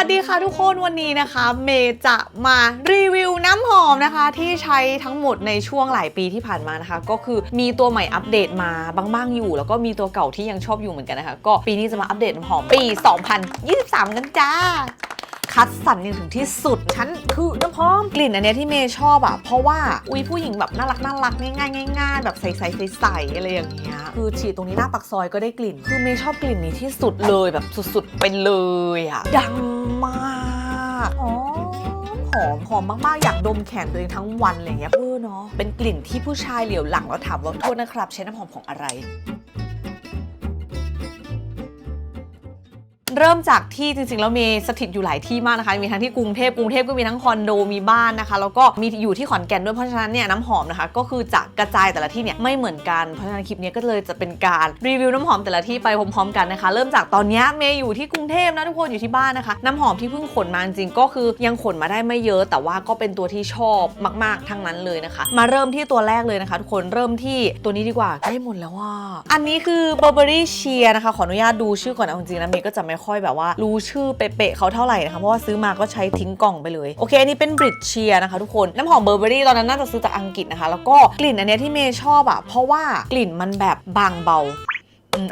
วัสดีค่ะทุกคนวันนี้นะคะ เมย์จะมารีวิวน้ำหอมนะคะ ที่ใช้ทั้งหมดในช่วงหลายปีที่ผ่านมานะคะ ก็คือมีตัวใหม่อัปเดตมาบ้างๆอยู่ แล้วก็มีตัวเก่าที่ยังชอบอยู่เหมือนกันนะคะ ก็ปีนี้จะมาอัปเดตน้ำหอมปี 2023 กันจ้า คัดสรรอย่างถึงที่สุด ฉันคือน้ำหอมกลิ่นอันเนี้ยที่เมย์ชอบอะเพราะว่าอุ้ยผู้หญิงแบบน่ารักน่ารักง่ายๆง่ายๆแบบใสๆใสๆอะไรอย่างเงี้ยคือฉีดตรงนี้หน้าปักซอยก็ได้กลิ่น คือเมย์ชอบกลิ่นนี้ที่สุดเลยแบบสุดๆไปเลยอะดังมากหอมหอมหอมมากๆ อยากดมแขนตัวเองทั้งวันอะไรเงี้ยเออเนาะเป็นกลิ่นที่ผู้ชายเหลียวหลังแล้วถามว่าโทษนะครับใช้น้ำหอมของอะไร เริ่มจากที่จริงๆแล้วเมย์สถิตอยู่หลายที่มากนะคะ มีทั้งที่กรุงเทพกรุงเทพก็มีทั้งคอนโดมีบ้านนะคะ แล้วก็มีอยู่ที่ขอนแก่นด้วยเพราะฉะนั้นเนี่ยน้ำหอมนะคะ ก็คือจะกระจายแต่ละที่เนี่ยไม่เหมือนกันเพราะฉะนั้นคลิปนี้ก็เลยจะเป็นการรีวิวน้ำหอมแต่ละที่ไปพร้อมๆกันนะคะ เริ่มจากตอนนี้เมย์อยู่ที่กรุงเทพนะทุกคนอยู่ที่บ้านนะคะ น้ำหอมที่เพิ่งขนมาจริงก็คือยังขนมาได้ไม่เยอะแต่ว่าก็เป็นตัวที่ชอบมาก ๆทั้งนั้นเลยนะคะ มาเริ่มที่ตัวแรกเลยนะคะทุกคนเริ่มที่ตัวนี้ดีกว่าใกล้หมดแล้วว่าอันนี้คือ Burberry Sheer นะคะขออนุญาตดูชื่อก่อนนะจริงๆนะเมย์ก็จะไม่ค่อยแบบว่า รู้ชื่อเป๊ะๆเขาเท่าไหร่นะคะเพราะว่าซื้อมาก็ใช้ทิ้งกล่องไปเลย โอเค อันนี้เป็น Brit Sheer นะคะทุกคนน้ำหอมเบอร์เบอรี่ตอนนั้นน่าจะซื้อจากอังกฤษนะคะ แล้วก็กลิ่นอันเนี้ยที่เมย์ชอบอะเพราะว่ากลิ่นมันแบบบางเบา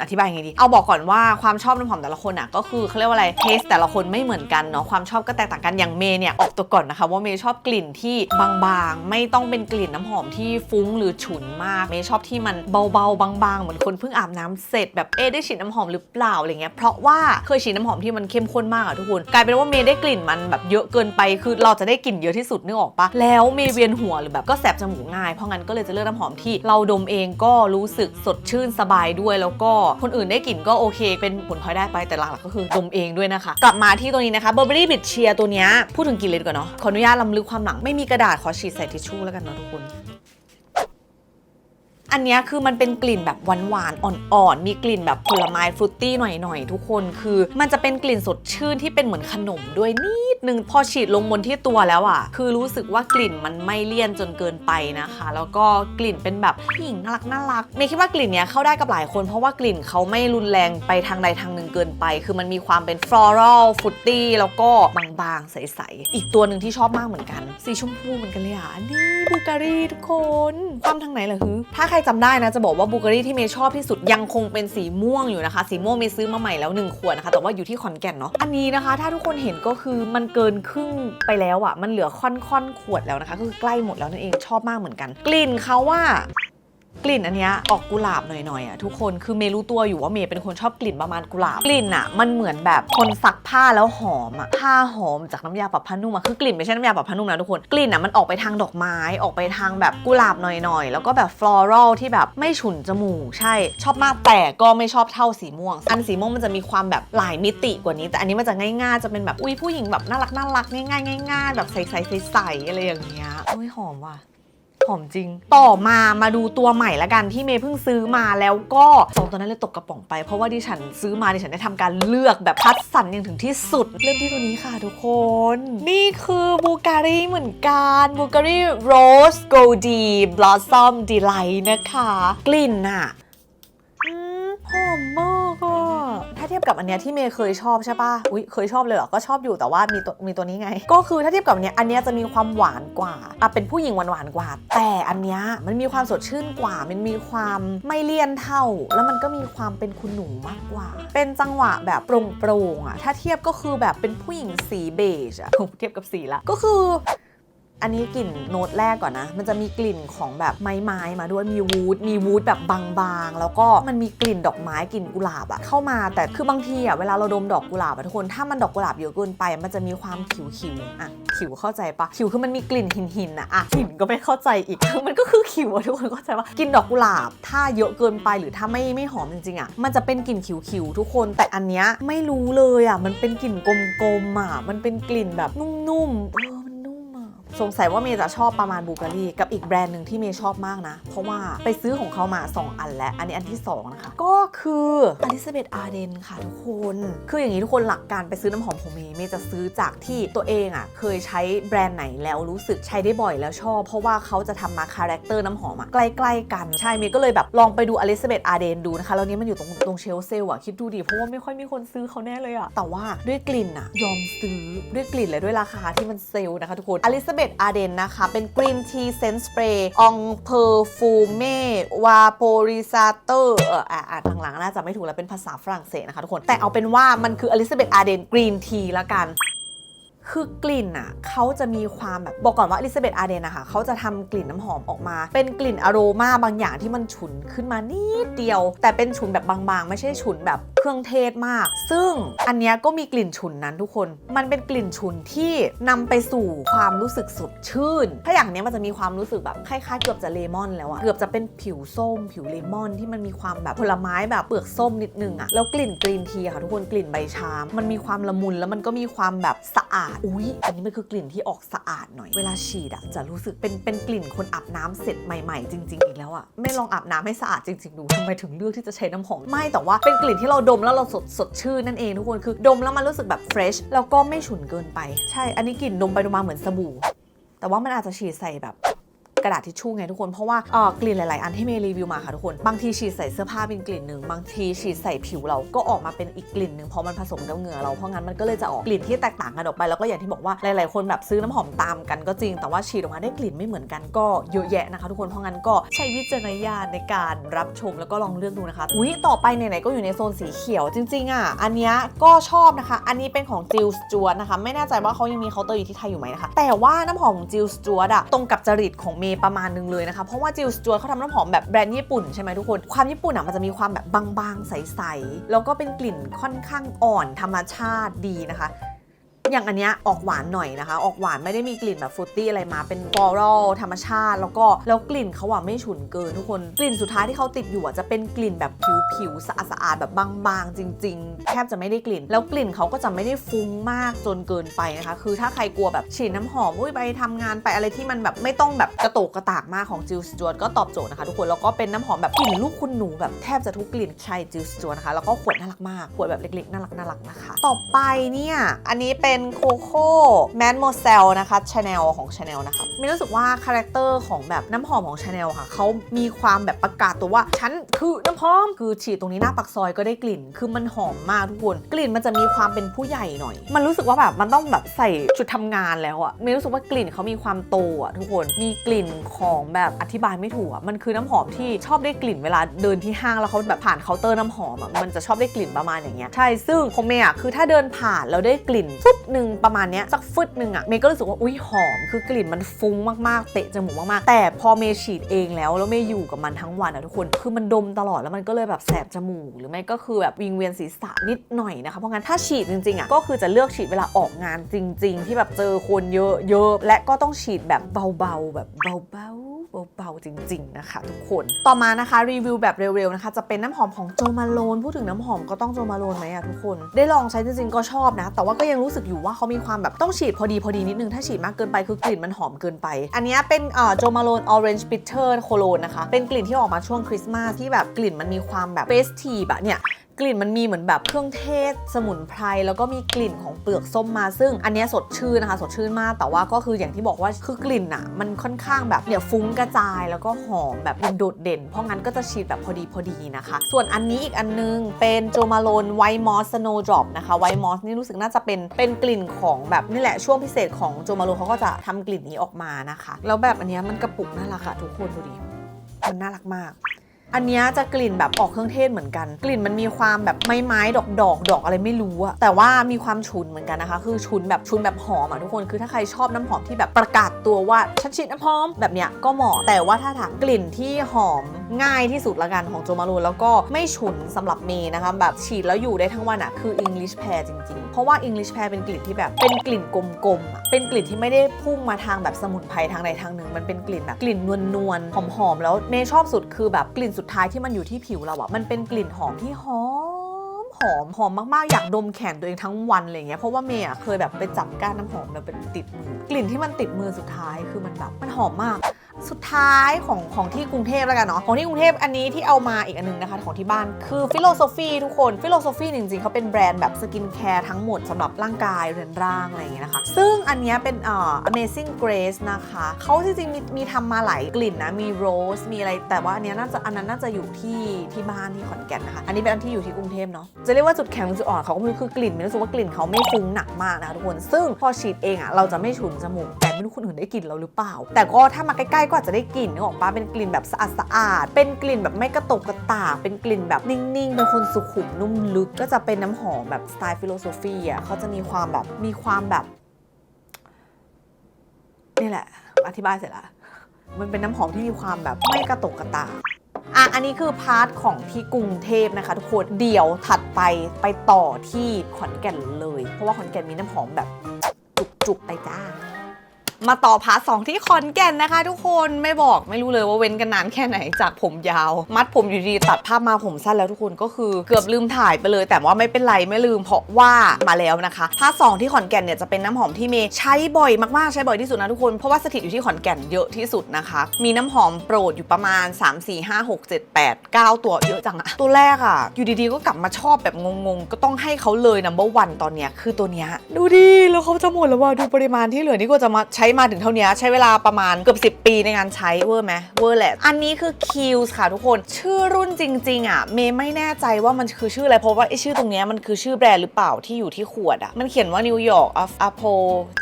อธิบายยังไงดี เอาบอกก่อนว่าความชอบน้ำหอมแต่ละคนอะก็คือเขาเรียกว่าอะไรเทสแต่ละคนไม่เหมือนกันเนาะความชอบก็แตกต่างกันอย่างเมย์เนี่ยออกตัวก่อนนะคะว่าเมย์ชอบกลิ่นที่บางๆ ไม่ต้องเป็นกลิ่นน้ำหอมที่ฟุ้งหรือฉุนมาก เมย์ชอบที่มันเบาๆบางๆ เหมือนคนเพิ่งอาบน้ำเสร็จแบบเอ๊ได้ฉีดน้ำหอมหรือเปล่าอะไรเงี้ยเพราะว่าเคยฉีดน้ำหอมที่มันเข้มข้นมากอะทุกคนกลายเป็นว่าเมย์ได้กลิ่นมันแบบเยอะเกินไปคือเราจะได้กลิ่นเยอะที่สุดนึกออกปะแล้วเมย์เวียนหัวหรือแบบก็แสบจมูกง่ายเพราะงั้นก็เลยจะเลือกน้ำหอมที่เราดมเองก็รู้สึกสดชื่นสบายด้วยแล้วก็คนอื่นได้กลิ่นก็โอเค เป็นผลพลอยได้ไปแต่หลักๆก็คือดมเองด้วยนะคะ กลับมาที่ตัวนี้นะคะเบอร์เบอรี่บิดเชียตัวนี้พูดถึงกลิ่นเลยก่อนเนาะขออนุญาตลำลึกความหลังไม่มีกระดาษขอฉีดใส่ทิชชู่แล้วกันเนาะทุกคน อันนี้คือมันเป็นกลิ่นแบบหวานๆ อ่อนๆ มีกลิ่นแบบผลไม้ฟรุตตี้หน่อยๆ ทุกคน คือมันจะเป็นกลิ่นสดชื่นที่เป็นเหมือนขนมด้วยนิดนึง พอฉีดลงบนที่ตัวแล้วอะ่ะ คือรู้สึกว่ากลิ่นมันไม่เลี่ยนจนเกินไปนะคะ แล้วก็กลิ่นเป็นแบบผู้หญิงน่ารักน่ารักเมย์คิดว่ากลิ่นเนี้ยเข้าได้กับหลายคน เพราะว่ากลิ่นเขาไม่รุนแรงไปทางใดทางหนึ่งเกินไป คือมันมีความเป็นฟลอรัลฟรุตตี้แล้วก็บางๆ ใสๆ อีกตัวหนึ่งที่ชอบมากเหมือนกัน สีชมพูเหมือนกันเลยอะ นี่บูการีทุกคน ความทางไหนเหรอฮึถ้าใครจำได้นะจะบอกว่าบูกอรี่ที่เมย์ชอบที่สุดยังคงเป็นสีม่วงอยู่นะคะ สีม่วงเมย์ซื้อมาใหม่แล้ว1ขวดนะคะ แต่ว่าอยู่ที่ขอนแก่นเนาะอันนี้นะคะ ถ้าทุกคนเห็นก็คือมันเกินครึ่งไปแล้วอะ่ะมันเหลือค่อนๆขวดแล้วนะคะก็คือใกล้หมดแล้วนั่นเองชอบมากเหมือนกัน กลิ่นเขาว่า กลิ่นอันเนี้ยออกกุหลาบหน่อยๆอะทุกคนคือเมย์รู้ตัวอยู่ว่าเมย์เป็นคนชอบกลิ่นประมาณกุหลาบกลิ่นอะมันเหมือนแบบคนซักผ้าแล้วหอมอะผ้าหอมจากน้ำยาปรับผ้านุ่มอะคือกลิ่นไม่ใช่น้ำยาปรับผ้านุ่มนะทุกคนกลิ่นอะมันออกไปทางดอกไม้ออกไปทางแบบกุหลาบหน่อยๆ แล้วก็แบบฟลอรัลที่แบบไม่ฉุนจมูกใช่ชอบมากแต่ก็ไม่ชอบเท่าสีม่วง อันสีม่วงมันจะมีความแบบหลายมิติกว่านี้ แต่อันนี้มันจะง่ายๆจะเป็นแบบอุ้ยผู้หญิงแบบน่ารักน่ารักง่ายๆง่ายๆแบบใสๆใสๆอะไรอย่างเงี้ยอุ้ยหอมว่ะ หอมจริง ต่อมามาดูตัวใหม่ละกันที่เมย์เพิ่งซื้อมาแล้วก็สองตัวนั้นเลยตกกระป๋องไป เพราะว่าดิฉันซื้อมาดิฉันได้ทำการเลือกแบบคัดสรรอย่างถึงที่สุด เริ่มที่ตัวนี้ค่ะทุกคน นี่คือบูการีเหมือนกันบูการีโรสโกลดีบลอสซอมดีไลท์นะคะ กลิ่นอะอืมหอมมากอะถ้าเทียบกับอันเนี้ยที่เมย์เคยชอบใช่ปะอุ้ยเคยชอบเลยเหรอ ก็ชอบอยู่แต่ว่ามีตัวมีตัวนี้ไง ก็คือถ้าเทียบกับอันเนี้ยอันเนี้ยจะมีความหวานกว่าอะเป็นผู้หญิงหวานหวานกว่า แต่อันเนี้ยมันมีความสดชื่นกว่า มันมีความไม่เลี่ยนเท่า แล้วมันก็มีความเป็นคุณหนูมากกว่า เป็นจังหวะแบบโปร่งๆอะถ้าเทียบก็คือแบบเป็นผู้หญิงสีเบจอะเทียบกับสีละก็คือ อันนี้กลิ่นโน้ตแรกก่อนนะ มันจะมีกลิ่นของแบบไม้ไม้มาด้วย มีวูด มีวูดแบบบางๆ แล้วก็มันมีกลิ่นดอกไม้ กลิ่นกุหลาบอะเข้ามา แต่คือบางทีอะเวลาเราดมดอกกุหลาบอะทุกคน ถ้ามันดอกกุหลาบเยอะเกินไป มันจะมีความขิวๆอะขิวเข้าใจปะขิวคือมันมีกลิ่นหินๆอะอะหินก็ไม่เข้าใจอีก มันก็คือขิวอะทุกคนเข้าใจปะกลิ่นดอกกุหลาบ ถ้าเยอะเกินไปหรือถ้าไม่ไม่หอมจริงๆอะมันจะเป็นกลิ่นขิวๆทุกคน แต่อันเนี้ยไม่รู้เลยอะมันเป็นกลิ่นกลมๆอะมันเป็นกลิ่นแบบนุ่มๆ สงสัยว่าเมย์จะชอบประมาณบูการีกับอีกแบรนด์หนึ่งที่เมย์ชอบมากนะ เพราะว่าไปซื้อของเขามา 2 อันแล้ว อันนี้อันที่ 2 นะคะ ก็คืออลิซาเบธอาร์เดนค่ะทุกคน คืออย่างนี้ทุกคนหลักการไปซื้อน้ำหอมของเมย์เมย์จะซื้อจากที่ตัวเองอะเคยใช้แบรนด์ไหนแล้วรู้สึกใช้ได้บ่อยแล้วชอบ เพราะว่าเขาจะทำมาคาแรคเตอร์น้ำหอมอะใกล้ๆกันใช่เมย์ก็เลยแบบลองไปดูอลิซาเบธอาร์เดนดูนะคะแล้วนี้มันอยู่ตรงตรงเชลเซลล์อะคิดดูดิเพราะว่าไม่ค่อยมีคนซื้อเขาแน่เลยอะแต่ว่าด้วยกลิ่นอะยอมซื้อด้วยกลิ่นและด้วยราคาที่มันเซลนะคะทุกคนอลิซาเบธอาเดนนะคะ เป็นกรีนทีเซนสเปรย์องเพอร์ฟูเม่วาโปริซาเตอร์เอออะอ่านหลังๆน่าจะไม่ถูกแล้วเป็นภาษาฝรั่งเศสนะคะทุกคน แต่เอาเป็นว่ามันคืออลิซาเบธอาเดนกรีนทีละกัน คือกลิ่นอะเขาจะมีความแบบบอกก่อนว่าอลิซาเบธอาร์เดนนะคะเขาจะทำกลิ่นน้ำหอมออกมา เป็นกลิ่นอโรมาบางอย่างที่มันฉุนขึ้นมานิดเดียว แต่เป็นฉุนแบบบางๆ ไม่ใช่ฉุนแบบเครื่องเทศมาก ซึ่งอันนี้ก็มีกลิ่นฉุนนั้นทุกคน มันเป็นกลิ่นฉุนที่นำไปสู่ความรู้สึกสดชื่น ถ้าอย่างนี้มันจะมีความรู้สึกแบบคล้ายๆเกือบจะเลมอนแล้วอะเกือบจะเป็นผิวส้ม ผิวเลมอนที่มันมีความแบบผลไม้แบบเปลือกส้มนิดนึงอะแล้วกลิ่นกรีนทีอะค่ะทุกคนกลิ่นใบชาม มันมีความละมุนแล้วมันก็มีความแบบสะอาดอุ้ยอันนี้มันคือกลิ่นที่ออกสะอาดหน่อย เวลาฉีดอะจะรู้สึกเป็นเป็นกลิ่นคนอาบน้ำเสร็จใหม่ๆ จริง ๆ อีกแล้วอะไม่ลองอาบน้ำให้สะอาดจริง ๆ ดูทำไมถึงเลือกที่จะใช้น้ำหอม ไม่แต่ว่าเป็นกลิ่นที่เราดมแล้วเราสดสดชื่นนั่นเองทุกคนคือดมแล้วมันรู้สึกแบบเฟรชแล้วก็ไม่ฉุนเกินไป ใช่ อันนี้กลิ่นดมไปดมมาเหมือนสบู่ แต่ว่ามันอาจจะฉีดใส่แบบ กระดาษทิชชู่ไงทุกคน เพราะว่าเออกลิ่นหลาย ๆ อันที่เมย์รีวิวมาค่ะทุกคน บางทีฉีดใส่เสื้อผ้าเป็นกลิ่นหนึ่ง บางทีฉีดใส่ผิวเราก็ออกมาเป็นอีกกลิ่นหนึ่งเพราะมันผสมกับเหงื่อเรา เพราะงั้นมันก็เลยจะออกกลิ่นที่แตกต่างกันออกไป แล้วก็อย่างที่บอกว่าหลาย ๆ คนแบบซื้อน้ำหอมตามกันก็จริง แต่ว่าฉีดออกมาได้กลิ่นไม่เหมือนกันก็เยอะแยะนะคะทุกคน เพราะงั้นก็ใช้วิจารณญาณในการรับชมแล้วก็ลองเลือกดูนะคะ อุ้ยต่อไปไหน ๆ ก็อยู่ในโซนสีเขียวจริง ๆ อะ อันเนี้ยก็ชอบนะคะ อันนี้เป็นของจิลสจว t นะคะ ไม่แน่ใจว่าเขายังมีเคาน์เตอร์อยู่ที่ไทยอยู่ไหมนะคะ แต่ว่าน้ำหอมของจิลสจว t อะตรงกับจริตของเมย์ประมาณนึงเลยนะคะ เพราะว่าจิลสจวตเขาทำน้ำหอมแบบแบรนด์ญี่ปุ่นใช่ไหมทุกคน ความญี่ปุ่นอะมันจะมีความแบบบางๆ ใสๆ แล้วก็เป็นกลิ่นค่อนข้างอ่อนธรรมชาติดีนะคะ อย่างอันเนี้ยออกหวานหน่อยนะคะ ออกหวานไม่ได้มีกลิ่นแบบฟรุตตี้อะไรมาเป็นฟลอรัลธรรมชาติ แล้วก็แล้วกลิ่นเขาอะไม่ฉุนเกินทุกคน กลิ่นสุดท้ายที่เขาติดอยู่อะจะเป็นกลิ่นแบบผิวๆสะอาดสะอาดๆแบบบางๆ จริง ๆ แทบจะไม่ได้กลิ่น แล้วกลิ่นเขาก็จะไม่ได้ฟุ้งมากจนเกินไปนะคะ คือถ้าใครกลัวแบบฉีดน้ำหอมอุ้ยไปทำงานไปอะไรที่มันแบบไม่ต้องแบบกระโตกกระตากมากของจิลสจว t ก็ตอบโจทย์นะคะทุกคนแล้วก็เป็นน้ำหอมแบบกลิ่นลูกคุณหนูแบบแทบจะทุกกลิ่นใช่จิลสจว t นะคะแล้วก็ขวดน่ารักมากขวดแบบเล็กๆน่ารักน่ารักนะคะ ต่อไปเนี่ยอันนี้เป็นโคโค่แมนโมเซลนะคะชาแนลของชาแนลนะคะมีรู้สึกว่าคาแรคเตอร์ของแบบน้ำหอมของชาแนลค่ะเขามีความแบบประกาศตัวว่า ฉันคือน้ำหอมคือฉีดตรงนี้หน้าปักซอยก็ได้กลิ่น คือมันหอมมากทุกคน กลิ่นมันจะมีความเป็นผู้ใหญ่หน่อย มันรู้สึกว่าแบบมันต้องแบบใส่ชุดทำงานแล้วอะมีรู้สึกว่ากลิ่นเขามีความโตอะทุกคนมีกลิ่นของแบบอธิบายไม่ถูกอะมันคือน้ำหอมที่ชอบได้กลิ่นเวลาเดินที่ห้างแล้วเขาแบบผ่านเคาน์เตอร์น้ำหอมอะมันจะชอบได้กลิ่นประมาณอย่างเงี้ยใช่ซึ่งของเมย์อะคือถ้าเดินผ่านแล้วได้กลิ่นฟึดหนึ่งประมาณเนี้ยสักฟึดหนึ่งอะเมย์ก็รู้สึกว่าอุ้ยหอม คือกลิ่นมันฟุ้งมากๆ เตะจมูกมากๆ แต่พอเมย์ฉีดเองแล้วแล้วเมย์อยู่กับมันทั้งวันอะทุกคน คือมันดมตลอดแล้วมันก็เลยแบบแสบจมูก หรือไม่ก็คือแบบวิงเวียนศีรษะนิดหน่อยนะคะเพราะงั้นถ้าฉีดจริงๆอะก็คือจะเลือกฉีดเวลาออกงานจริง ๆ ที่แบบเจอคนเยอะๆและก็ต้องฉีดแบบเบาๆแบบเบาๆ เบาๆจริง ๆ นะคะ ทุกคน ต่อมานะคะรีวิวแบบเร็วๆนะคะจะเป็นน้ำหอมของโจมาโลนพูดถึงน้ำหอมก็ต้องโจมาโลนไหมอะทุกคน ได้ลองใช้จริงๆก็ชอบนะ แต่ว่าก็ยังรู้สึกอยู่ว่าเขามีความแบบต้องฉีดพอดีพอดีนิดนึงถ้าฉีดมากเกินไปคือกลิ่นมันหอมเกินไป อันนี้เป็นอ่อโจมาโลน Orange Bitter Cologne นะคะเป็นกลิ่นที่ออกมาช่วงคริสต์มาสที่แบบกลิ่นมันมีความแบบเฟสทีฟอะเนี่ย กลิ่นมันมีเหมือนแบบเครื่องเทศสมุนไพรแล้วก็มีกลิ่นของเปลือกส้มมาซึ่ง อันนี้สดชื่นนะคะ สดชื่นมาก แต่ว่าก็คืออย่างที่บอกว่าคือกลิ่นอะมันค่อนข้างแบบเนี่ยฟุ้งกระจายแล้วก็หอมแบบมันโดดเด่น เพราะงั้นก็จะฉีดแบบพอดีพอดีนะคะ ส่วนอันนี้อีกอันนึงเป็นโจมาโลนไวมอสสโนดรอปนะคะไวมอสนี่รู้สึกน่าจะเป็นเป็นกลิ่นของแบบนี่แหละช่วงพิเศษของโจมาโลนเขาก็จะทำกลิ่นนี้ออกมานะคะ แล้วแบบอันนี้มันกระปุกน่ารักอะทุกคนดูดิมันน่ารักมาก อันนี้จะกลิ่นแบบออกเครื่องเทศเหมือนกัน กลิ่นมันมีความแบบไม้ไม้ดอกดอกดอกอะไรไม่รู้อะแต่ว่ามีความฉุนเหมือนกันนะคะ คือฉุนแบบฉุนแบบหอมอะทุกคนคือถ้าใครชอบน้ำหอมที่แบบประกาศตัวว่าฉันฉีดน้ำหอมแบบเนี้ยก็เหมาะแต่ว่าถ้าถามกลิ่นที่หอมง่ายที่สุดละกันของโจมารูนแล้วก็ไม่ฉุนสำหรับเมย์นะคะแบบฉีดแล้วอยู่ได้ทั้งวันอะคือ English Pear จริงๆ เพราะว่า English Pear เป็นกลิ่นที่แบบเป็นกลิ่นกลมๆเป็นกลิ่นที่ไม่ได้พุ่งมาทางแบบสมุนไพรทางใดทางหนึ่ง มันเป็นกลิ่นแบบกลิ่นนวลๆหอมๆแล้วเมย์ชอบสุดคือแบบกลิ่นสุดท้ายที่มันอยู่ที่ผิวเราอะมันเป็นกลิ่นหอมที่หอมหอมหอมมาก ๆ อยากดมแขนตัวเองทั้งวันอะไรเงี้ย เพราะว่าเมย์อะเคยแบบไปจับก้านน้ำหอมแล้วเป็นติดมือกลิ่นที่มันติดมือสุดท้ายคือมันแบบมันหอมมาก สุดท้ายของของที่กรุงเทพแล้วกันเนาะของที่กรุงเทพอันนี้ที่เอามาอีกอันนึงนะคะของที่บ้านคือฟิโลโซฟีทุกคนฟิโลโซฟีจริงๆเขาเป็นแบรนด์แบบสกินแคร์ทั้งหมดสำหรับร่างกายเรือนร่างอะไรอย่างเงี้ยนะคะ ซึ่งอันเนี้ยเป็นเอ่อ Amazing Grace นะคะเขาจริงๆมีมีทำมาหลายกลิ่นนะมีโรสมีอะไรแต่ว่าอันเนี้ยน่าจะอันนั้นน่าจะอยู่ที่ที่บ้านที่ขอนแก่นนะคะอันนี้เป็นอันที่อยู่ที่กรุงเทพเนาะจะเรียกว่าจุดแข็งหรือจุดอ่อนเขาก็ไม่รู้คือกลิ่นไม่รู้สึกว่ากลิ่นเขาไม่ฟุ้งหนักมากนะคะทุกคน ซึ่งพอฉีดเองอะเราจะไม่ฉุนจมูกแต่ไม่รู้คนอื่นได้กลิ่นเราหรือเปล่า แต่ก็ถ้ามาใกล้ก็อาจจะได้กลิ่นนึกออกปะเป็นกลิ่นแบบสะอาดสะอาดๆเป็นกลิ่นแบบไม่กระตกกระตาก เป็นกลิ่นแบบนิ่ง ๆ เป็นคนสุขุมนุ่มลึก ก็จะเป็นน้ำหอมแบบสไตล์ฟิโลโซฟีอะเขาจะมีความแบบมีความแบบนี่แหละ อธิบายเสร็จล้วมันเป็นน้ำหอมที่มีความแบบไม่กระตกกระตากอะ อันนี้คือพาร์ทของที่กรุงเทพนะคะทุกคน เดี๋ยวถัดไปไปต่อที่ขอนแก่นเลย เพราะว่าขอนแก่นมีน้ำหอมแบบจุกๆไปจ้า มาต่อพาร์ทสองที่ขอนแก่นนะคะ ทุกคนไม่บอกไม่รู้เลยว่าเว้นกันนานแค่ไหนจากผมยาว มัดผมอยู่ดีตัดภาพมาผมสั้นแล้วทุกคนก็คือเกือบลืมถ่ายไปเลย แต่ว่าไม่เป็นไรไม่ลืมเพราะว่ามาแล้วนะคะพาร์ทสองที่ขอนแก่นเนี่ยจะเป็นน้ำหอมที่เมย์ใช้บ่อยมากๆใช้บ่อยที่สุดนะทุกคนเพราะว่าสถิตอยู่ที่ขอนแก่นเยอะที่สุดนะคะ มีน้ำหอมโปรดอยู่ประมาณ 3 4 5 6 7 8 9 ตัวเยอะจังอะตัวแรกอะอยู่ดีๆก็กลับมาชอบแบบงงๆ ก็ต้องให้เขาเลย number one ตอนเนี้ยคือตัวเนี้ยดูดิแล้วเขาจะหมดแล้วว่าดูปริมาณที่เหลือนี่ก็จะมาใช้มาถึงเท่านี้ใช้เวลาประมาณเกือบ10 ปีในการใช้เวอร์ไหมเวอร์แหละ อันนี้คือ Kills ค่ะทุกคน ชื่อรุ่นจริง ๆ อะ เมย์ไม่แน่ใจว่ามันคือชื่ออะไร เพราะว่าไอชื่อตรงนี้มันคือชื่อแบรนด์หรือเปล่าที่อยู่ที่ขวดอะ มันเขียนว่านิวยอร์กอัฟอโพ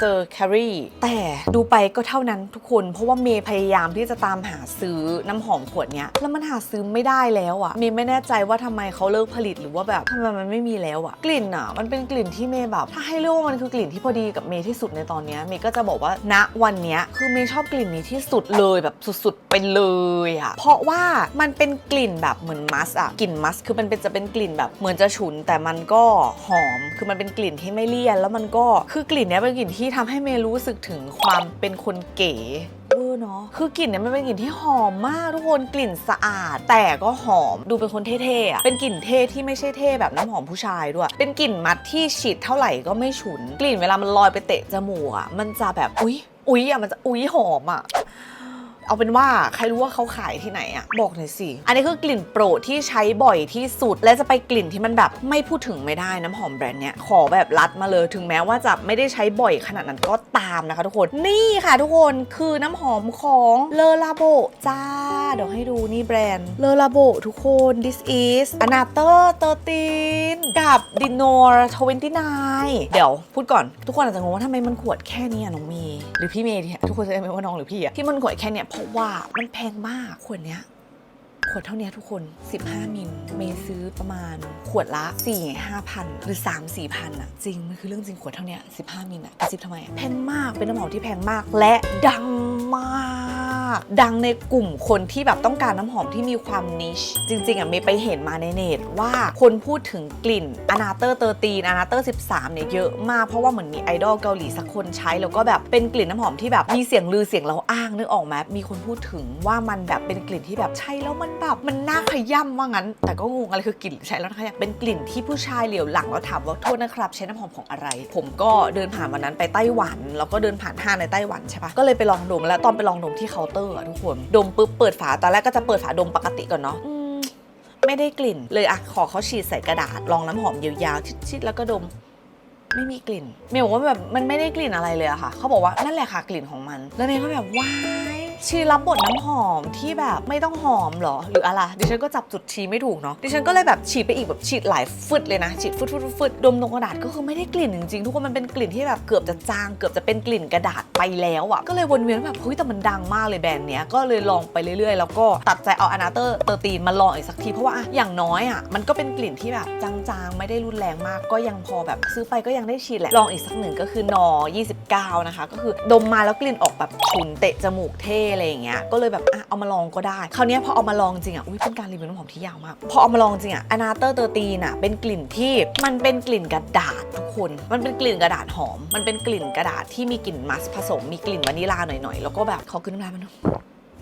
เจอแครีแต่ดูไปก็เท่านั้นทุกคน เพราะว่าเมย์พยายามที่จะตามหาซื้อน้ำหอมขวดเนี้ย แล้วมันหาซื้อไม่ได้แล้วอะ เมย์ไม่แน่ใจว่าทำไมเขาเลิกผลิตหรือว่าแบบทำไมมันไม่มีแล้วอะ กลิ่นอะ มันเป็นกลิ่นที่เมย์แบบ ถ้าให้เรียกว่ามันคือกลิ่นที่พอดีกับเมย์ที่สุดในตอนนี้เมย์ก็จะบอกว่าณวันนี้คือเมย์ชอบกลิ่นนี้ที่สุดเลยแบบสุดๆไปเลยอะเพราะว่ามันเป็นกลิ่นแบบเหมือนมัสอะกลิ่นมัสคือมันเป็นจะเป็นกลิ่นแบบเหมือนจะฉุน แต่มันก็หอม คือมันเป็นกลิ่นที่ไม่เลี่ยน แล้วมันก็คือกลิ่นเนี้ยเป็นกลิ่นที่ทำให้เมย์รู้สึกถึงความเป็นคนเก๋ นาะคือกลิ่นเนี่ยมันเป็นกลิ่นที่หอมมากทุกคนกลิ่นสะอาด แต่ก็หอมดูเป็นคนเท่ๆอะเป็นกลิ่นเท่ที่ไม่ใช่เท่แบบน้ำหอมผู้ชายด้วย เป็นกลิ่นมัดที่ฉีดเท่าไหร่ก็ไม่ฉุน กลิ่นเวลามันลอยไปเตะจมูกอะมันจะแบบอุ๊ยอุ๊ยอะมันจะอุ๊ยหอมอะ เอาเป็นว่าใครรู้ว่าเขาขายที่ไหนอะบอกหน่อยสิ อันนี้คือกลิ่นโปรดที่ใช้บ่อยที่สุด และจะไปกลิ่นที่มันแบบไม่พูดถึงไม่ได้น้ำหอมแบรนด์เนี้ยขอแบบรัดมาเลยถึงแม้ว่าจะไม่ได้ใช้บ่อยขนาดนั้นก็ตามนะคะทุกคน นี่ค่ะทุกคนคือน้ำหอมของเลอลาโบจ้า เดี๋ยวให้ดูนี่แบรนด์เลอลาโบทุกคน this is a n a t h e r 13 กับ Dinor 29 เดี๋ยวพูดก่อนทุกคนอาจจะงงว่าทำไมมันขวดแค่นี้อะน้องเมย์หรือพี่เมย์ที่ทุกคนจะได้ไหมว่าน้องหรือพี่อะที่มันขวดแค่เนี้ยเพราะว่ามันแพงมากขวดเนี้ย ขวดเท่านี้ทุกคน 15 มิลเมย์ซื้อประมาณขวดละ 4 5พันหรือ 3 4พันอะจริง มันคือเรื่องจริงขวดเท่านี้15 มิลอะกระซิบทำไมแพงมากเป็นน้ำหอมที่แพงมากและดังมากดังในกลุ่มคนที่แบบต้องการน้ำหอมที่มีความนิช จริง ๆอะเมย์ไปเห็นมาในเน็ตว่าคนพูดถึงกลิ่นอนาเตอร์เตอร์ตีนอนาเตอร์13เนี่ยเยอะมากเพราะว่าเหมือนมีไอดอลเกาหลีสักคนใช้ แล้วก็แบบเป็นกลิ่นน้ำหอมที่แบบมีเสียงลือเสียงเราอ้างนึกออกไหมมีคนพูดถึงว่ามันแบบเป็นกลิ่นที่แบบใช้แล้วมันแบบมันน่าขย่ำว่างั้น แต่ก็งงอะไรคือกลิ่นใช้แล้วน่าขย่ำเป็นกลิ่นที่ผู้ชายเหลียวหลังแล้วถามว่าโทษนะครับ ใช้น้ำหอมของอะไร ผมก็เดินผ่านวันนั้นไปไต้หวัน แล้วก็เดินผ่านห้างในไต้หวันใช่ปะก็เลยไปลองดมแล้วตอนไปลองดมที่เคาน์เตอร์อะทุกคนดมปุ๊บเปิดฝาตอนแรกก็จะเปิดฝาดมปกติก่อนเนาะไม่ได้กลิ่นเลยอะขอเขาฉีดใส่กระดาษลองน้ำหอมยาวๆชิดๆแล้วก็ดมไม่มีกลิ่นเมย์บอกว่าแบบมันไม่ได้กลิ่นอะไรเลยอะค่ะ เขาบอกว่านั่นแหละค่ะกลิ่นของมัน แล้วเมย์ก็แบบว้าย ชีรับบทน้ำหอมที่แบบไม่ต้องหอมหรอ หรืออะไรดิฉันก็จับจุดชีไม่ถูกเนาะดิฉันก็เลยแบบฉีดไปอีกแบบฉีดหลายฟึดเลยนะฉีดฟึดฟึดฟึดดมตรงกระดาษก็คือไม่ได้กลิ่นจริงๆทุกคนมันเป็นกลิ่นที่แบบเกือบจะจางเกือบจะเป็นกลิ่นกระดาษไปแล้วอะก็เลยวนเวียนแบบเฮ้ยแต่มันดังมากเลยแบรนด์เนี้ยก็เลยลองไปเรื่อยๆ แล้วก็ตัดใจเอาอนาเตอร์เตอร์ตีนมาลองอีกสักทีเพราะว่าอะอย่างน้อยอะมันก็เป็นกลิ่นที่แบบจางๆไม่ได้รุนแรงมาก ก็ยังพอแบบซื้อไปก็ยังได้ฉีดแหละลองอีกสักหนึ่งก็คือนอ29นะคะก็คือดมมาแล้วกลิ่นออกแบบฉุนเตะจมูกเท่อะไรอย่างเงี้ยก็เลยแบบอะเอามาลองก็ได้คราวนี้พอเอามาลองจริงอะอุ้ยเป็นการรีวิวน้ำหอมที่ยาวมากพอเอามาลองจริงอะอนาเตอร์เตอร์ตีน่ะเป็นกลิ่นที่มันเป็นกลิ่นกระดาษทุกคน มันเป็นกลิ่นกระดาษหอม มันเป็นกลิ่นกระดาษที่มีกลิ่นมัสผสมมีกลิ่นวานิลาหน่อยๆแล้วก็แบบขอขึ้นน้ำลายมัน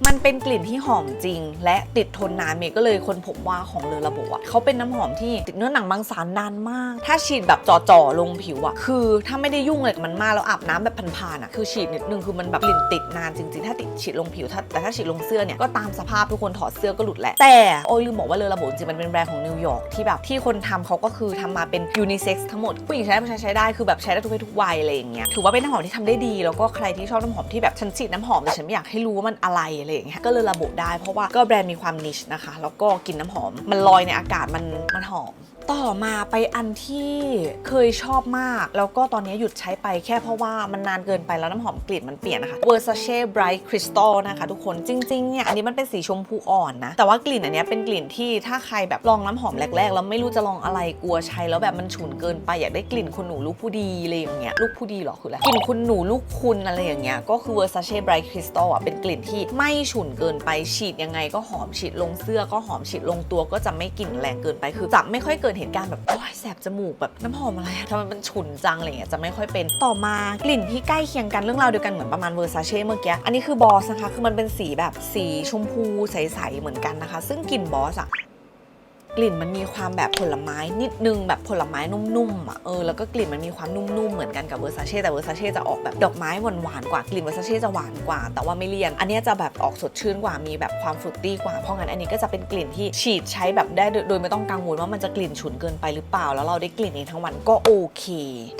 มันเป็นกลิ่นที่หอมจริง และติดทนนานเมย์ก็เลยคนพบว่าของเลอระบุอะเขาเป็นน้ำหอมที่ติดเนื้อหนังบางสารนานมาก ถ้าฉีดแบบจ่อๆลงผิวอะคือถ้าไม่ได้ยุ่งอะไรกับมันมากแล้วอาบน้ำแบบผ่านๆอะคือฉีดนิดนึงคือมันแบบกลิ่นติดนานจริงๆ ถ้าติดฉีดลงผิวถ้าแต่ถ้าฉีดลงเสื้อเนี่ยก็ตามสภาพทุกคนถอดเสื้อก็หลุดแหละแต่โอ้ยลืมบอกว่าเลอระบุจริงมันเป็นแบรนด์ของนิวยอร์กที่แบบที่คนทำเขาก็คือทำมาเป็นยูนิเซ็กซ์ทั้งหมดผู้หญิงใช้ได้ผู้ชายใช้ได้คือแบบใช้ได้ทุกเพศทุกวัยอะไรอย่างเงี้ยถือว่าเป็นน้ำหอมที่ทำได้ดี แล้วก็ใครที่ชอบน้ำหอมที่แบบฉันฉีดน้ำหอมแต่ฉันไม่อยากให้รู้ว่ามันอะไรอะไรอย่างเงี้ยก็เลยระบุได้เพราะว่าก็แบรนด์มีความนิชนะคะ แล้วก็กลิ่นน้ำหอม มันลอยในอากาศมันมันหอม ต่อมาไปอันที่เคยชอบมาก แล้วก็ตอนนี้หยุดใช้ไปแค่เพราะว่ามันนานเกินไปแล้วน้ำหอมกลิ่นมันเปลี่ยนนะคะ Versace Bright Crystal นะคะทุกคนจริงๆเนี่ยอันนี้มันเป็นสีชมพูอ่อนนะ แต่ว่ากลิ่นอันนี้เป็นกลิ่นที่ถ้าใครแบบลองน้ำหอมแรกๆ แล้วไม่รู้จะลองอะไรกลัวใช้แล้วแบบมันฉุนเกินไปอยากได้กลิ่นคุณหนูลูกผู้ดีอะไรอย่างเงี้ยลูกผู้ดีหรอคืออะไรกลิ่นคุณหนูลูกคุณอะไรอย่างเงี้ยก็คือ Versace Bright Crystal อะเป็นกลิ่นที่ไม่ฉุนเกินไปฉีดยังไงก็หอมฉีดลงเสื้อก็หอมฉีดลงตัวก็จะไม่กลิ่นแรงเกินไปคือจะไม่ค่อยเกิดเหตุการณ์แบบโอ้ยแสบจมูกแบบน้ำหอมอะไรอะทำไมมันฉุนจังอะไรเงี้ยจะไม่ค่อยเป็นต่อมากลิ่นที่ใกล้เคียงกันเรื่องราวเดียวกันเหมือนประมาณเวอร์ซาเช่เมื่อกี้อันนี้คือบอสนะคะคือมันเป็นสีแบบสีชมพูใสๆเหมือนกันนะคะ ซึ่งกลิ่นบอสอะ กลิ่นมันมีความแบบผลไม้นิดนึงแบบผลไม้นุ่มๆอะเออแล้วก็กลิ่นมันมีความนุ่มๆเหมือนกันกับเวอร์ซาเช่แต่เวอร์ซาเช่จะออกแบบดอกไม้หวานๆกว่ากลิ่นเวอร์ซาเช่จะหวานกว่า แต่ว่าไม่เลี่ยน อันนี้จะแบบออกสดชื่นกว่ามีแบบความฟรุตตี้กว่าเพราะงั้นอันนี้ก็จะเป็นกลิ่นที่ฉีดใช้แบบได้โดยไม่ต้องกังวลว่ามันจะกลิ่นฉุนเกินไปหรือเปล่า แล้วเราได้กลิ่นนี้ทั้งวันก็โอเค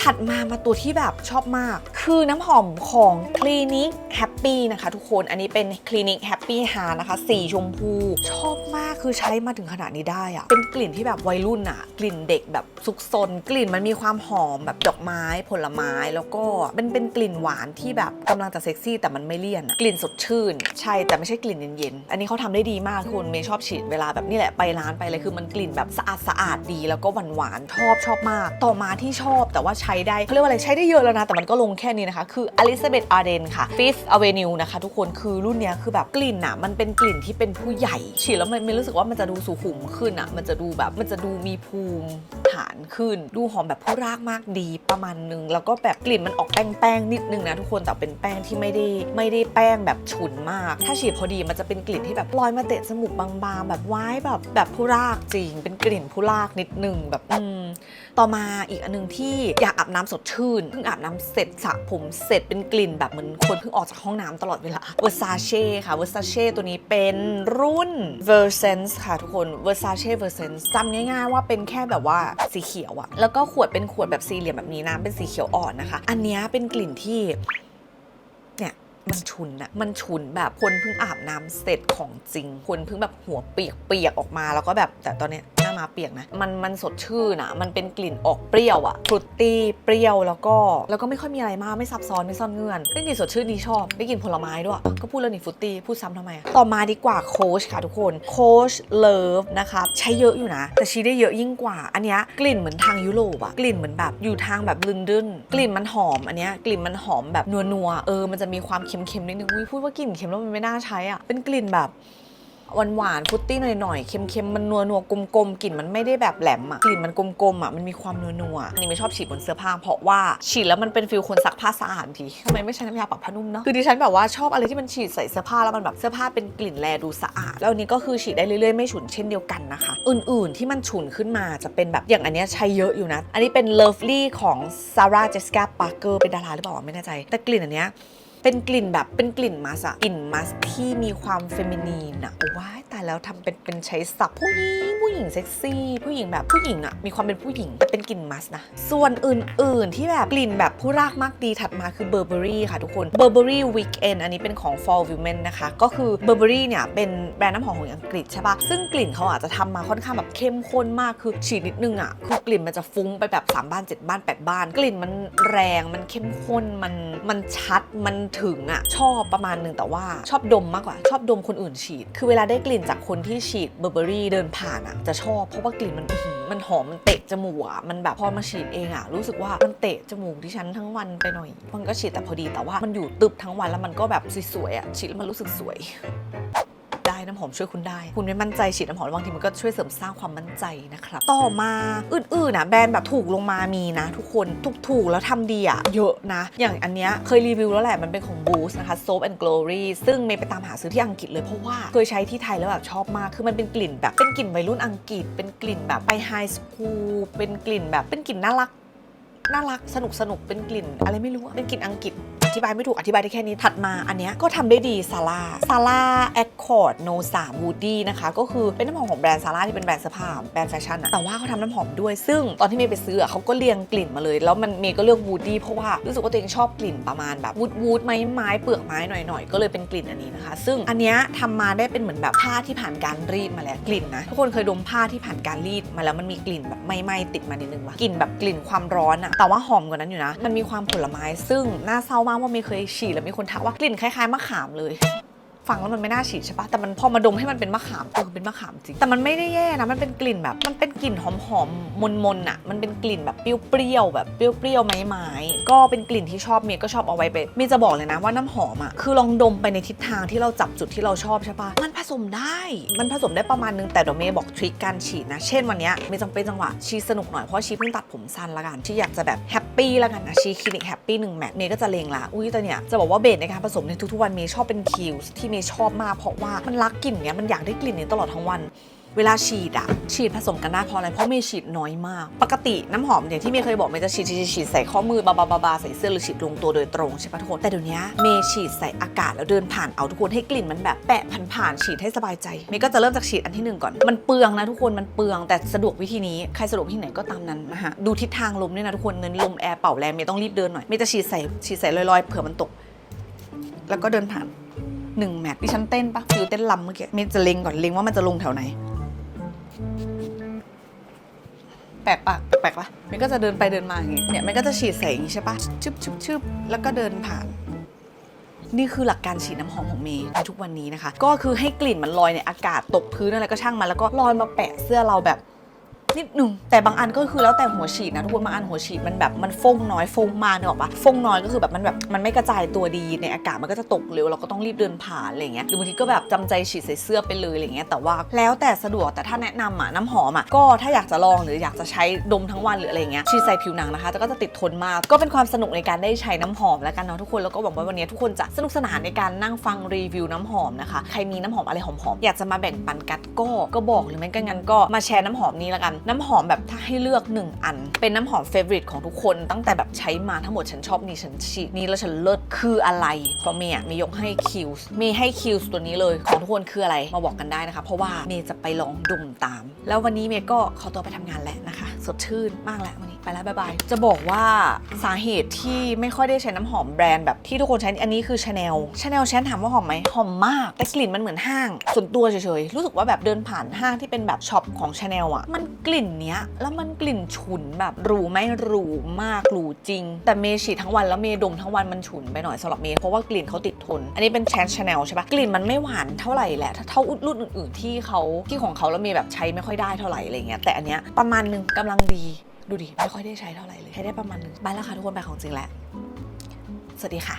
ถัดมามาตัวที่แบบชอบมาก คือน้ำหอมของ Clinic Happy นะคะ ทุกคนอันนี้เป็น Clinic Happy Heart นะคะสีชมพู ชอบมากคือใช้มาถึงขนาดนี้ได้อะเป็นกลิ่นที่แบบวัยรุ่นอะกลิ่นเด็กแบบซุกซนกลิ่นมันมีความหอมแบบดอกไม้ผลไม้แล้วก็เป็นเป็นกลิ่นหวานที่แบบกำลังจะเซ็กซี่แต่มันไม่เลี่ยนอะกลิ่นสดชื่น ใช่แต่ไม่ใช่กลิ่นเย็นๆอันนี้เขาทำได้ดีมากคุณเมย์ชอบฉีดเวลาแบบนี่แหละไปร้านไปเลยคือมันกลิ่นแบบสะอาดสะอาดดี แล้วก็หวานหวานๆชอบชอบมาก ต่อมาที่ชอบแต่ว่าใช้ได้เขาเรียกว่าอะไรใช้ได้เยอะแล้วนะแต่มันก็ลงแค่นี้นะคะคือ Elizabeth Arden ค่ะ Fifth Avenue นะคะ ทุกคนคือรุ่นเนี้ยคือแบบกลิ่นอะมันเป็นกลิ่นที่เป็นผู้ใหญ่ฉีดแล้วมันมันรู้สึกว่ามันจะดูสุขุมขึ้นอะมันจะดูแบบมันจะดูมีภูมิฐานขึ้น ดูหอมแบบผู้รากมากดีประมาณนึง แล้วก็แบบกลิ่นมันออกแป้งแป้งๆนิดนึงนะทุกคนแต่เป็นแป้งที่ไม่ได้ไม่ได้แป้งแบบฉุนมาก ถ้าฉีดพอดีมันจะเป็นกลิ่นที่แบบลอยมาเตะจมูกบางๆ แบบว้ายแบบแบบผู้รากจริง เป็นกลิ่นผู้รากนิดนึงแบบอืม ต่อมาอีกอันหนึงที่อยากอาบน้ำสดชื่นเพิ่งอาบน้ำเสร็จสระผมเสร็จเป็นกลิ่นแบบเหมือนคนเพิ่งออกจากห้องน้ำตลอดเวลา Versace ค่ะ Versace ตัวนี้เป็นรุ่น Versense ค่ะทุกคน Versace Versense จำง่ายๆว่าเป็นแค่แบบว่าสีเขียวอะแล้วก็ขวดเป็นขวดแบบสี่เหลี่ยมแบบนี้นะเป็นสีเขียวอ่อนนะคะ อันนี้เป็นกลิ่นที่เนี่ยมันฉุนอะมันฉุนแบบคนเพิ่งอาบน้ำเสร็จของจริง คนเพิ่งแบบหัวเปียกเปียกๆออกมาแล้วก็แบบแต่ตอนเนี้ย มาเปียกนะ มันมันสดชื่นอะมันเป็นกลิ่นออกเปรี้ยวอะฟรุตตี้เปรี้ยวแล้วก็แล้วก็ไม่ค่อยมีอะไรมากไม่ซับซ้อนไม่ซ่อนเงื่อนเป็นกลิ่นสดชื่นดีชอบได้กลิ่นผลไม้ด้วย ก็พูดแล้วนี่ฟรุตตี้พูดซ้ำทำไมอะต่อมาดีกว่าโคชค่ะทุกคนโคชเลิฟนะคะใช้เยอะอยู่นะ แต่ชีได้เยอะยิ่งกว่า อันนี้กลิ่นเหมือนทางยุโรปอะกลิ่นเหมือนแบบอยู่ทางแบบลึนดึนกลิ่นมันหอมอันนี้กลิ่นมันหอมแบบนัวๆเออมันจะมีความเค็มๆนิดนึงพูดว่ากลิ่นเค็มแล้วมันไม่น่าใช้อะเป็นกลิ่นแบบ หวานหวานฟุตตี้หน่อยๆเค็มๆมันนัวนัวๆกลมกลิ่นมันไม่ได้แบบแหลมอะกลิ่นมันกลมๆอะมันมีความนัวนัวนนี้ไม่ชอบฉีดบนเสื้อผ้าเพราะว่าฉีดแล้วมันเป็นฟิลคนซักผ้าสะอาดทีทำไมไม่ใช้น้ำยาปรับผ้านุ่มเนาะคือดิฉันแบบว่าชอบอะไรที่มันฉีดใส่เสื้อผ้าแล้วมันแบบเสื้อผ้าเป็นกลิ่นแลดูสะอาดแล้วอันนี้ก็คือฉีดได้เรื่อยๆไม่ฉุนเช่นเดียวกันนะคะ อื่นๆที่มันฉุนขึ้นมาจะเป็นแบบอย่างอันนี้ใช้เยอะอยู่นะ อันนี้เป็น Lovely ของ Sarah Jessica Parker เป็นดาราหรือเปล่าไม่แน่ใจแต่กลิ่นอันเนี้ย เป็นกลิ่นแบบเป็นกลิ่นมัสอะกลิ่นมัสที่มีความเฟมินีนอะว้ายแต่แล้วทำเป็นเป็นใช้ศัพท์ผู้หญิงผู้หญิงเซ็กซี่ ผู้หญิงแบบผู้หญิงอะมีความเป็นผู้หญิงแต่เป็นกลิ่นมัสนะส่วนอื่น ๆ ที่แบบกลิ่นแบบผู้รากมากดีถัดมาคือ Burberry ค่ะทุกคน Burberry Weekend อันนี้เป็นของ Fall Women นะคะก็คือ Burberry เนี่ยเป็นแบรนด์น้ำหอมของอังกฤษใช่ปะซึ่งกลิ่นเขาอาจจะทำมาค่อนข้างแบบเข้มข้นมากคือฉีดนิดนึงอะคือกลิ่นมันจะฟุ้งไปแบบสามบ้านเจ็ดบ้านแปดบ้าน กลิ่นมันแรงมันเข้มข้นมันมันชัดมันถึงอะชอบประมาณหนึงแต่ว่าชอบดมมากกว่า ชอบดมคนอื่นฉีด คือเวลาได้กลิ่นจากคนที่ฉีดเบอร์เบอรี่เดินผ่านอะจะชอบเพราะว่ากลิ่นมันมันหอมมันเตะจมูกอะมันแบบพอมาฉีดเองอะรู้สึกว่ามันเตะจมูกที่ฉันทั้งวันไปหน่อย มันก็ฉีดแต่พอดีแต่ว่ามันอยู่ตึบทั้งวันแล้วมันก็แบบสวยๆอะฉีดแล้วมันรู้สึกสวย ได้น้ำหอมช่วยคุณได้ คุณไม่มั่นใจฉีดน้ำหอมบางทีมันก็ช่วยเสริมสร้างความมั่นใจนะครับ ต่อมาอื่นๆนะแบรนด์แบบถูกลงมามีนะ ทุกคนถูกๆแล้วทำดีอะเยอะนะ อย่างอันเนี้ยเคยรีวิวแล้วแหละมันเป็นของ Boost นะคะ Soap and Glory ซึ่งเมย์ไปตามหาซื้อที่อังกฤษเลยเพราะว่าเคยใช้ที่ไทยแล้วแบบชอบมากคือมันเป็นกลิ่นแบบเป็นกลิ่นวัยรุ่นอังกฤษ เป็นกลิ่นแบบไปไฮสคูลเป็นกลิ่นแบบเป็นกลิ่นน่ารัก น่ารักสนุกสนุกเป็นกลิ่น อะไรไม่รู้อะเป็นกลิ่นอังกฤษ อธิบายไม่ถูกอธิบายได้แค่นี้ถัดมาอันเนี้ยก็ทำได้ดีซาร่าซาร่าแอคคอร์ดโนสาบูดี้นะคะก็คือเป็นน้ำหอมของแบรนด์ซาร่าที่เป็นแบรนด์เสื้อผ้าแบรนด์แฟชั่นอะแต่ว่าเขาทำน้ำหอมด้วยซึ่งตอนที่เมย์ไปซื้ออะเขาก็เรียงกลิ่นมาเลย แล้วมันเมย์ก็เลือกวูดดี้เพราะว่ารู้สึกว่าตัวเองชอบกลิ่นประมาณแบบวูดวูดไม้ไม้เปลือกไม้หน่อยๆก็เลยเป็นกลิ่นอันนี้นะคะ ซึ่งอันเนี้ยทำมาได้เป็นเหมือนแบบผ้าที่ผ่านการรีดมาแล้วกลิ่นนะทุกคนเคยดมผ้าที่ผ่านการรีดมาแล้วมันมีกลิ่นแบบไหม้ๆติดมานิดนึงวะกลิ่นแบบกลิ่นความร้อนอะแต่ว่าหอมกว่านั้นอยู่นะ มันมีความผลไม้ซึ่งน่าเศร้ามากว่ามีเคยฉี่แล้วมีคนทักว่ากลิ่นคล้ายๆมะขามเลย ฟังแล้วมันไม่น่าฉีดใช่ปะแต่มันพอมาดมให้มันเป็นมะขามเออเป็นมะขามจริง แต่มันไม่ได้แย่นะ มันเป็นกลิ่นแบบ มันเป็นกลิ่นหอมๆมนๆอะมันเป็นกลิ่นแบบเปรี้ยวๆแบบเปรี้ยวๆไม้ๆก็เป็นกลิ่นที่ชอบเมย์ก็ชอบเอาไว้ไปเมย์จะบอกเลยนะว่าน้ำหอมอะคือลองดมไปในทิศทางที่เราจับจุดที่เราชอบใช่ปะมันผสมได้ มันผสมได้ประมาณนึงแต่เดี๋ยวเมย์บอกทริคการฉีดนะ เช่นวันเนี้ยเมย์จำเป็นจังหวะชีสนุกหน่อยเพราะชีเพิ่งตัดผมสั้นละกันที่อยากจะแบบแฮปปี้ละกันนะชีคลินิกแฮปปี้หนึ่งแมทเมย์ก็จะเลงละอุ้ยแต่เนี่ยจะบอกว่าเบสในการผสมในทุกๆวันเมย์ชอบเป็นคิวที่เมย์ชอบมากเพราะว่ามันรักกลิ่นเนี้ยมันอยากได้กลิ่นนี้ตลอดทั้งวัน เวลาฉีดอะฉีดผสมกันได้เพราะอะไรเพราะเมย์ฉีดน้อยมาก ปกติน้ำหอมอย่างที่เมย์เคยบอกเมย์จะฉีดฉีดฉีดใส่ข้อมือบาบาบาบาใส่เสื้อหรือฉีดลงตัวโดยตรงใช่ปะทุกคนแต่เดี๋ยวนี้เมย์ฉีดใส่อากาศแล้วเดินผ่านเอาทุกคนให้กลิ่นมันแบบแปะผ่านผ่านๆฉีดให้สบายใจเมย์ก็จะเริ่มจากฉีดอันที่หนึ่งก่อนมันเปลืองนะทุกคนมันเปลืองแต่สะดวกวิธีนี้ใครสะดวกที่ไหนก็ตามนั้นนะฮะดูทิศทางลมด้วยนะทุกคนเงินลมแอร์เป่าแรงเมย์ต้องรีบเดินหน่อยเมย์จะฉีดใส่ฉีดใส่ลอยๆเผื่อมันตก แล้วก็เดินผ่าน หนึ่งแมทดิฉันเต้นปะฟิวเต้นลำเมื่อกี้เมย์จะเล็งก่อนเล็งว่ามันจะลงแถวไหน แปลกปะแปลกปะมันก็จะเดินไปเดินมาอย่างงี้เนี่ยมันก็จะฉีดใส่อย่างงี้ใช่ปะชึบชึบชึบแล้วก็เดินผ่าน นี่คือหลักการฉีดน้ำหอมของเมย์ในทุกวันนี้นะคะ ก็คือให้กลิ่นมันลอยในอากาศตกพื้นอะไรก็ช่างมันแล้วก็ลอยมาแปะเสื้อเราแบบ นิดหนึ่งแต่บางอันก็คือแล้วแต่หัวฉีดนะทุกคนบางอันหัวฉีดมันแบบมันฟงน้อยฟงมากเนออกปะฟงน้อยก็คือแบบมันแบบมันไม่กระจายตัวดีในอากาศมันก็จะตกเร็วเราก็ต้องรีบเดินผ่านอะไรเงี้ยหรือบางทีก็แบบจำใจฉีดใส่เสื้อไปเลยอะไรเงี้ยแต่ว่าแล้วแต่สะดวกแต่ถ้าแนะนำอะน้ำหอมอะก็ถ้าอยากจะลองหรืออยากจะใช้ดมทั้งวันหรืออะไรเงี้ยฉีดใส่ผิวหนังนะคะแต่ก็จะติดทนมากก็เป็นความสนุกในการได้ใช้น้ำหอมแล้วกันเนาะทุกคนแล้วก็หวังว่าวันนี้ทุกคนจะสนุกสนานในการนั่งฟังรีวิวน้ำหอมนะคะใครมีน้ำหอมอะไรหอมๆอยากจะมาแบ่งปันกันก็ก็บอกหรือไม่ก็งั้นก็มาแชร์น้ำหอมนี้แล้วกันน้ำหอมแบบถ้าให้เลือกหนึ่งอัน เป็นน้ำหอมเฟเวอริตของทุกคน ตั้งแต่แบบใช้มาทั้งหมดฉันชอบนี่ฉันฉีดนี่แล้วฉันเลิศคืออะไรเพราะเมย์มียกให้คิวส์เมย์ให้คิวส์ตัวนี้เลย ของทุกคนคืออะไรมาบอกกันได้นะคะ เพราะว่าเมย์จะไปลองดมตาม แล้ววันนี้เมย์ก็ขอตัวไปทำงานแล้วนะคะ สดชื่นมากแล้ววันนี้ ไปแล้วบ๊ายบาย จะบอกว่าสาเหตุที่ไม่ค่อยได้ใช้น้ำหอมแบรนด์แบบที่ทุกคนใช้อันนี้คือชาแนลชาแนลฉันถามว่าหอมไหมหอมมาก แต่กลิ่นมันเหมือนห้าง ส่วนตัวเฉยๆ รู้สึกว่าแบบเดินผ่านห้างที่เป็นแบบช็อปของชาแนลอะมันกลิ่นเนี้ย แล้วมันกลิ่นฉุนแบบหรูไหม่หรูมากหรูจริง แต่เมย์ฉีดทั้งวันแล้วเมย์ดมทั้งวันมันฉุนไปหน่อยสำหรับเมย์เพราะว่ากลิ่นเขาติดทน อันนี้เป็นแชนชาแนลใช่ปะกลิ่นมันไม่หวานเท่าไหร่แหละเท่ารุ่นอื่น ๆ ที่เขาที่ของเขาแล้วเมย์แบบใช้ไม่ค่อยได้เท่าไหร่อะไรเงี้ยแต่อันเนี้ยประมาณนึงกำลังดี ดูดิ ไม่ค่อยได้ใช้เท่าไหร่เลย ใช้ได้ประมาณนึงไปแล้วค่ะทุกคนไปของจริงแล้ว สวัสดีค่ะ